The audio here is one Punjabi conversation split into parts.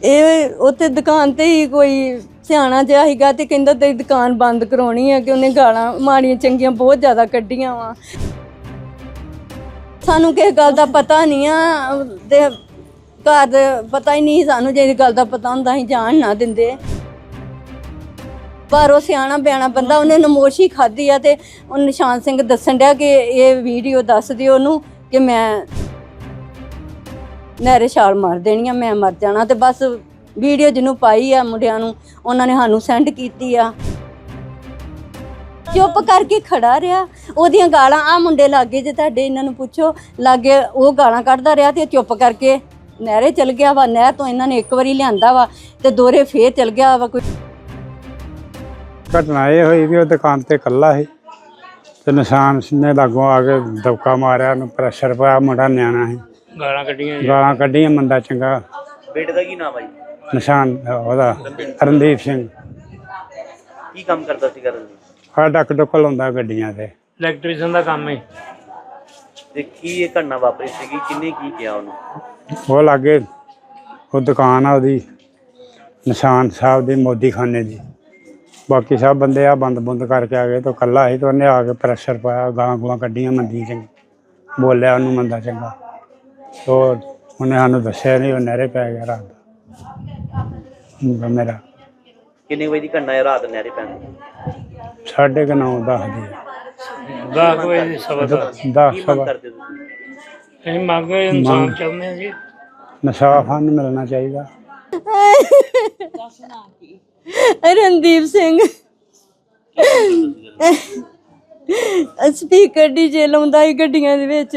ਇਹ ਉੱਥੇ ਦੁਕਾਨ ਤੇ ਹੀ ਕੋਈ ਸਿਆਣਾ ਜਿਹਾ ਸੀਗਾ ਤੇ ਕਹਿੰਦਾ ਤੇਰੀ ਦੁਕਾਨ ਬੰਦ ਕਰਾਉਣੀ ਹੈ ਕਿ ਉਹਨੇ ਗਾਲਾਂ ਮਾੜੀਆਂ ਚੰਗੀਆਂ, ਬਹੁਤ ਜ਼ਿਆਦਾ ਕੱਢੀਆਂ ਵਾ। ਸਾਨੂੰ ਕਿਸੇ ਗੱਲ ਦਾ ਪਤਾ ਨਹੀਂ ਆ ਤੇ ਘਰ ਦੇ ਪਤਾ ਹੀ ਨਹੀਂ ਸਾਨੂੰ ਜੇ ਗੱਲ ਦਾ ਪਤਾ ਹੁੰਦਾ ਅਸੀਂ ਜਾਣ ਨਾ ਦਿੰਦੇ। ਪਰ ਉਹ ਸਿਆਣਾ ਬਿਆਣਾ ਬੰਦਾ ਉਹਨੇ ਨਮੋਸ਼ੀ ਖਾਧੀ ਆ ਤੇ ਉਹ ਨਿਸ਼ਾਨ ਸਿੰਘ ਦੱਸਣ ਡਿਆ ਕਿ ਇਹ ਵੀਡੀਓ ਦੱਸ ਦਿਓ ਉਹਨੂੰ ਕਿ ਮੈਂ ਨਹਿਰੇ ਛਾਲ ਮਾਰ ਦੇਣੀ ਆ ਮੈਂ ਮਰ ਜਾਣਾ ਤੇ ਬਸ ਵੀਡੀਓ ਜਿਹਨੂੰ ਪਾਈ ਆ ਮੁੰਡਿਆਂ ਨੂੰ, ਉਹਨਾਂ ਨੇ ਸਾਨੂੰ ਸੈਂਡ ਕੀਤੀ ਆ। ਚੁੱਪ ਕਰਕੇ ਖੜਾ ਰਿਹਾ, ਉਹਦੀਆਂ ਗਾਲਾਂ ਆ ਮੁੰਡੇ ਲਾਗੇ ਜੇ ਤੁਹਾਡੇ ਇਹਨਾਂ ਨੂੰ ਪੁੱਛੋ, ਲਾਗੇ ਉਹ ਗਾਲਾਂ ਕੱਢਦਾ ਰਿਹਾ ਤੇ ਚੁੱਪ ਕਰਕੇ ਨਹਿਰੇ ਚਲ ਗਿਆ ਵਾ, ਨਹਿਰ ਤੋਂ ਇਹਨਾਂ ਨੇ ਇੱਕ ਵਾਰੀ ਲਿਆਂਦਾ ਵਾ ਤੇ ਦੋਰੇ ਫੇਰ ਚਲ ਗਿਆ ਵਾ ਕੋਈ। ਘਟਨਾ ਇਹ ਹੋਈ ਵੀ ਉਹ ਦੁਕਾਨ ਤੇ ਇਕੱਲਾ ਸੀ ਤੇ ਨਿਸ਼ਾਨ ਨੇ ਲਾਗੋਂ ਆ ਕੇ ਦਬਕਾ ਮਾਰਿਆ, ਉਹਨੂੰ ਪ੍ਰੈਸ਼ਰ ਪਾਇਆ, ਮੁੰਡਾ ਨਿਆਣਾ ਸੀ। ਗਾਲਾਂ ਕੱਢੀਆਂ ਗਾਲਾਂ ਕੱਢੀਆਂ ਮੰਦਾ ਚੰਗਾ। ਬੇਟੇ ਦਾ ਕੀ ਨਾਮ ਹੈ ਜੀ? ਨਿਸ਼ਾਨ ਉਹਦਾ ਰਣਦੀਪ ਸਿੰਘ। ਕੀ ਕੰਮ ਕਰਦਾ ਸੀ ਕਰਨ ਆ ਡੱਕ ਡੁੱਕ ਲਾਉਂਦਾ ਗੱਡੀਆਂ ਤੇ। ਇਲੈਕਟ੍ਰੀਸ਼ੀਅਨ ਦਾ ਕੰਮ ਹੈ ਤੇ ਕੀ ਇਹ ਘਟਨਾ ਵਾਪਰੀ ਸੀਗੀ? ਕਿੰਨੇ ਕੀ ਕਿਹਾ ਉਹਨੂੰ? ਉਹ ਲਾਗੇ ਉਹ ਦੁਕਾਨ ਆ ਉਹਦੀ ਨਿਸ਼ਾਨ ਸਾਹਿਬ ਦੀ ਮੋਦੀ ਖਾਨੇ ਦੀ। ਬਾਕੀ ਸਭ ਬੰਦੇ ਆ ਬੰਦ ਬੰਦ ਕਰਕੇ ਆ ਗਏ ਤਾਂ ਇਕੱਲਾ ਸੀ ਤੇ ਉਹਨੇ ਆ ਕੇ ਪ੍ਰੈਸ਼ਰ ਪਾਇਆ ਗਾਲਾਂ ਗੂਲਾਂ ਕੱਢੀਆਂ ਮੰਦੀ ਚੰਗੀ। ਬੋਲਿਆ ਉਹਨੂੰ ਮੰਦਾ ਚੰਗਾ। ਤੋ ਉਹਨੇ ਸਾਨੂੰ ਦੱਸਿਆ ਨਹੀਂ ਉਹ ਨਹਿਰੇ ਪੈ ਗਿਆ ਰਾਤ ਦਾ। ਮੇਰਾ ਕਿੰਨੇ ਵਜੇ ਦੀ ਘਟਨਾ ਹੈ ਰਾਤ ਨਹਿਰੇ ਪੈਣ ਦੀ? ਸਾਢੇ ਕੁ ਨੌ ਦਸ ਦੀ। ਦਾ ਕੋਈ ਸਬਦ ਦਸ ਕੀ ਮੰਗ ਸਵਾ ਕਰਦੇ ਤੁਸੀਂ? ਅਸੀਂ ਮੰਗ ਇਨਸਾਨ ਚਾਹੁੰਦੇ ਹਾਂ ਜੀ ਨਸ਼ਾ ਫਨ ਮਿਲਣਾ ਚਾਹੀਦਾ। ਰਣਦੀਪ ਸਿੰਘ। ਸਪੀਕਰ ਡੀਜੇ ਲਾਉਂਦਾ ਹੀ ਗੱਡੀਆਂ ਦੇ ਵਿੱਚ।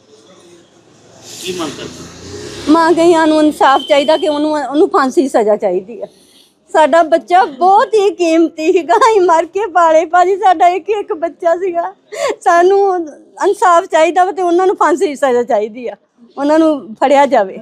ਕੀ ਮੰਗ ਕਰਦੇ ਮਾਂ ਗਈਆਂ ਨੂੰ ਇਨਸਾਫ ਚਾਹੀਦਾ ਕਿ ਉਹਨੂੰ ਉਹਨੂੰ ਫਾਂਸੀ ਦੀ ਸਜ਼ਾ ਚਾਹੀਦੀ ਹੈ। ਸਾਡਾ ਬੱਚਾ ਬਹੁਤ ਹੀ ਕੀਮਤੀ ਸੀਗਾ, ਅਸੀਂ ਮਰ ਕੇ ਪਾਲੇ। ਭਾਜੀ, ਸਾਡਾ ਇੱਕ ਇੱਕ ਬੱਚਾ ਸੀਗਾ। ਸਾਨੂੰ ਇਨਸਾਫ ਚਾਹੀਦਾ ਵਾ ਤੇ ਉਹਨਾਂ ਨੂੰ ਫਾਂਸੀ ਦੀ ਸਜ਼ਾ ਚਾਹੀਦੀ ਆ। ਉਹਨਾਂ ਨੂੰ ਫੜਿਆ ਜਾਵੇ।